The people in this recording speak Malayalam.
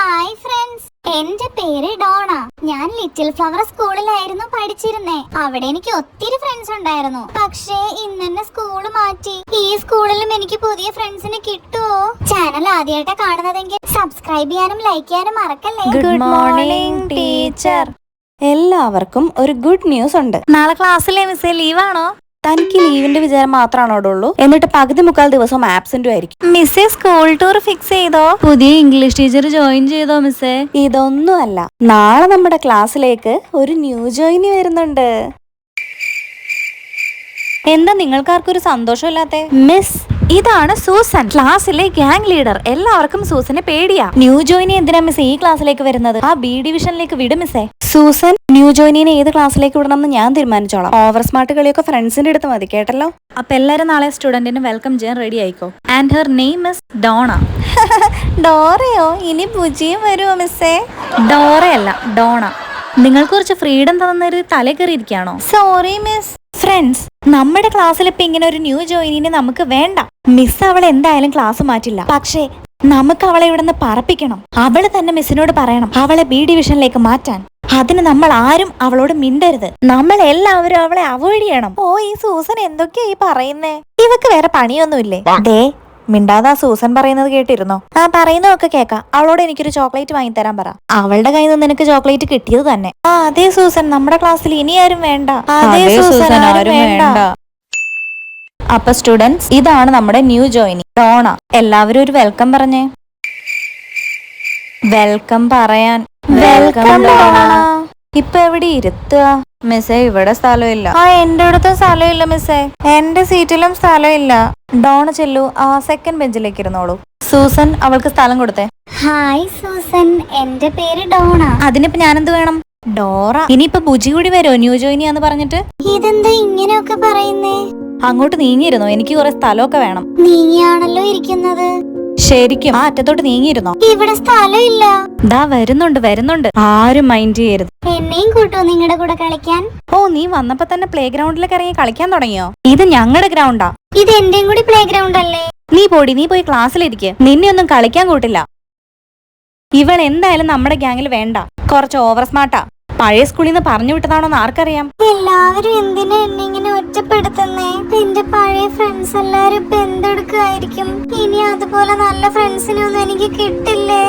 ഹായ് ഫ്രണ്ട്സ് എന്റെ പേര് ഡോണ. ഞാൻ ലിറ്റിൽ ഫ്ലവർ സ്കൂളിലായിരുന്നു പഠിച്ചിരുന്നേ. അവിടെ എനിക്ക് ഒത്തിരി ഫ്രണ്ട്സ് ഉണ്ടായിരുന്നു. പക്ഷേ ഇന്നെന്നെ സ്കൂൾ മാറ്റി. ഈ സ്കൂളിലും എനിക്ക് പുതിയ ഫ്രണ്ട്സിനെ കിട്ടുമോ ചാനൽ ആദ്യമായിട്ട് കാണുന്നതെങ്കിൽ സബ്സ്ക്രൈബ് ചെയ്യാനും ലൈക്ക് ചെയ്യാനും മറക്കല്ലേ? ഗുഡ് മോർണിംഗ് ടീച്ചർ എല്ലാവർക്കും ഒരു ഗുഡ് ന്യൂസ് ഉണ്ട്. നാളെ ക്ലാസ്സിലെ മിസ്സേ ലീവാണോ? തനിക്ക് ലീവിന്റെ വിചാരം മാത്രമാണ് അവിടെ ഉള്ളൂ? എന്നിട്ട് പകുതി മുക്കാൽ ദിവസം ആബ്സെന്റും ആയിരിക്കും. മിസ്സേ സ്കൂൾ ടൂർ ഫിക്സ് ചെയ്തോ? പുതിയ ഇംഗ്ലീഷ് ടീച്ചർ ജോയിൻ ചെയ്തോ മിസ്സേ? ഇതൊന്നുമല്ല. നാളെ നമ്മുടെ ക്ലാസ്സിലേക്ക് ഒരു ന്യൂ ജോയിനി വരുന്നുണ്ട്. എന്താ നിങ്ങൾക്കാർക്കൊരു സന്തോഷമില്ലാത്ത? മിസ് ഇതാണ് സൂസൻ ക്ലാസ്സിലെ ഗ്യാങ് ലീഡർ എല്ലാവർക്കും സൂസനെ പേടിയാ. ന്യൂ ജോയിനി എന്തിനാ മിസ് ഈ ക്ലാസ്സിലേക്ക് വരുന്നത്? ആ ബി ഡിവിഷനിലേക്ക് വിടും മിസ്സേ സൂസൻ ന്യൂ ജോയിനിനെ ഏത് ക്ലാസ്സിലേക്ക് വിടണം എന്ന് ഞാൻ തീരുമാനിച്ചോളാം. ഓവർ സ്മാർട്ട് കളിയൊക്കെ ഫ്രണ്ട്സിന്റെ അടുത്ത് മതി കേട്ടല്ലോ? അപ്പൊ എല്ലാരും നാളെ സ്റ്റുഡന്റിന് വെൽക്കം ചെയ്യാൻ റെഡി ആയിക്കോ? And her name is Dona ഡോറയോ? ഇനി പൂജിയും വരുമോ മിസ്സേ ഡോറയല്ല ഡോണ. നിങ്ങൾക്ക് കുറച്ച് ഫ്രീഡം തന്നൊരു തല കയറിയിരിക്കുകയാണോ? സോറി മിസ് ഫ്രണ്ട്സ് നമ്മുടെ ക്ലാസ്സിൽ ഇപ്പൊ ഇങ്ങനെ ഒരു ന്യൂ ജോയിനിനെ നമുക്ക് വേണ്ട. മിസ് അവൾ എന്തായാലും ക്ലാസ് മാറ്റില്ല. പക്ഷേ നമുക്ക് അവളെ ഇവിടെ നിന്ന് പറപ്പിക്കണം. അവൾ തന്നെ മിസ്സിനോട് പറയണം. അവളെ ബി ഡിവിഷനിലേക്ക് മാറ്റാൻ. അതിന് നമ്മൾ ആരും അവളോട് മിണ്ടരുത്. നമ്മൾ എല്ലാവരും അവളെ അവോയ്ഡ് ചെയ്യണം. ഓ ഈ സൂസൻ എന്തൊക്കെയാ ഈ പറയുന്നേ? ഇവക്ക് വേറെ പണിയൊന്നുമില്ലേ? ദേ മിണ്ടാതെ ആ സൂസൻ പറയുന്നത് കേട്ടിരുന്നോ? ആ പറയുന്നതൊക്കെ കേക്കാം. അവളോട് എനിക്കൊരു ചോക്ലേറ്റ് വാങ്ങി തരാൻ പറ. അവളുടെ കയ്യിൽ നിന്ന് നിനക്ക് ചോക്ലേറ്റ് കിട്ടിയത് തന്നെ. ആ അതെ സൂസൻ നമ്മുടെ ക്ലാസ്സിൽ ഇനി ആരും വേണ്ട. അതെ സൂസൻ ആരും വേണ്ട. അപ്പൊ സ്റ്റുഡൻസ് ഇതാണ് നമ്മുടെ ന്യൂ ജോയിനി ഡോണ. എല്ലാവരും ഒരു വെൽക്കം പറഞ്ഞേ. വെൽക്കം പറയാൻ. വെൽക്കം ഇപ്പൊ എവിടെ ഇരുത്തുക? മിസ്സേ ഇവിടെ സ്ഥലമില്ല. ആ എന്റെ അടുത്തും സ്ഥലമില്ല മിസ്സേ. എന്റെ സീറ്റിലും സ്ഥലമില്ല. ഡോണ ചെല്ലു ആ സെക്കൻഡ് ബെഞ്ചിലേക്ക് ഇരുന്നോളൂ. സൂസൻ അവൾക്ക് സ്ഥലം കൊടുത്തേ. Hi Susan. എന്റെ പേര് ഡോണ. അതിനിപ്പോ ഞാനെന്ത് വേണം? ഡോറ. ഇനിയിപ്പോ ബുജി കൂടി വരുമോ ന്യൂ ജോയിനിയാന്ന് പറഞ്ഞിട്ട്? ഇതെന്താ ഇങ്ങനെയൊക്കെ പറയുന്നേ? അങ്ങോട്ട് നീങ്ങിയിരുന്നോ? എനിക്ക് കുറെ സ്ഥലമൊക്കെ വേണം. നീങ്ങിയാണല്ലോ ഇരിക്കുന്നത്. ശരിക്കും ആ അറ്റത്തോട്ട് നീങ്ങിയിരുന്നോ? ഇവിടെ സ്ഥലമില്ല. ദാ വരുന്നുണ്ട് വരുന്നുണ്ട്. ആരും മൈൻഡ് ചെയ്യരുത്. എന്നെയും കൂട്ടോ നിങ്ങളുടെ കൂടെ കളിക്കാൻ? ഓ നീ വന്നപ്പോ തന്നെ പ്ലേ ഗ്രൗണ്ടിലേക്ക് ഇറങ്ങി കളിക്കാൻ തുടങ്ങിയോ? ഇത് ഞങ്ങളുടെ ഗ്രൗണ്ടാ ഇത് എന്റെയും കൂടി പ്ലേ ഗ്രൗണ്ട് അല്ലേ? നീ പോടി നീ പോയി ക്ലാസ്സിലിരിക്കെ നിന്നെ ഒന്നും കളിക്കാൻ കൂട്ടില്ല. ഇവൾ എന്തായാലും നമ്മുടെ ഗ്യാങ്ങിൽ വേണ്ട. കുറച്ച് ഓവർ സ്മാർട്ടാ പഴയ സ്കൂളിൽ നിന്ന് പറഞ്ഞു വിട്ടതാണോന്ന് ആർക്കറിയാം? എല്ലാവരും എന്തിനാ എന്നെ ഇങ്ങനെ ഒറ്റപ്പെടുത്തുന്നേ? എന്റെ പഴയ ഫ്രണ്ട്സ് എല്ലാരും ഇപ്പൊ എന്തെടുക്കായിരിക്കും ഇനി അതുപോലെ നല്ല ഫ്രണ്ട്സിനെ ഒന്നും എനിക്ക് കിട്ടില്ലേ?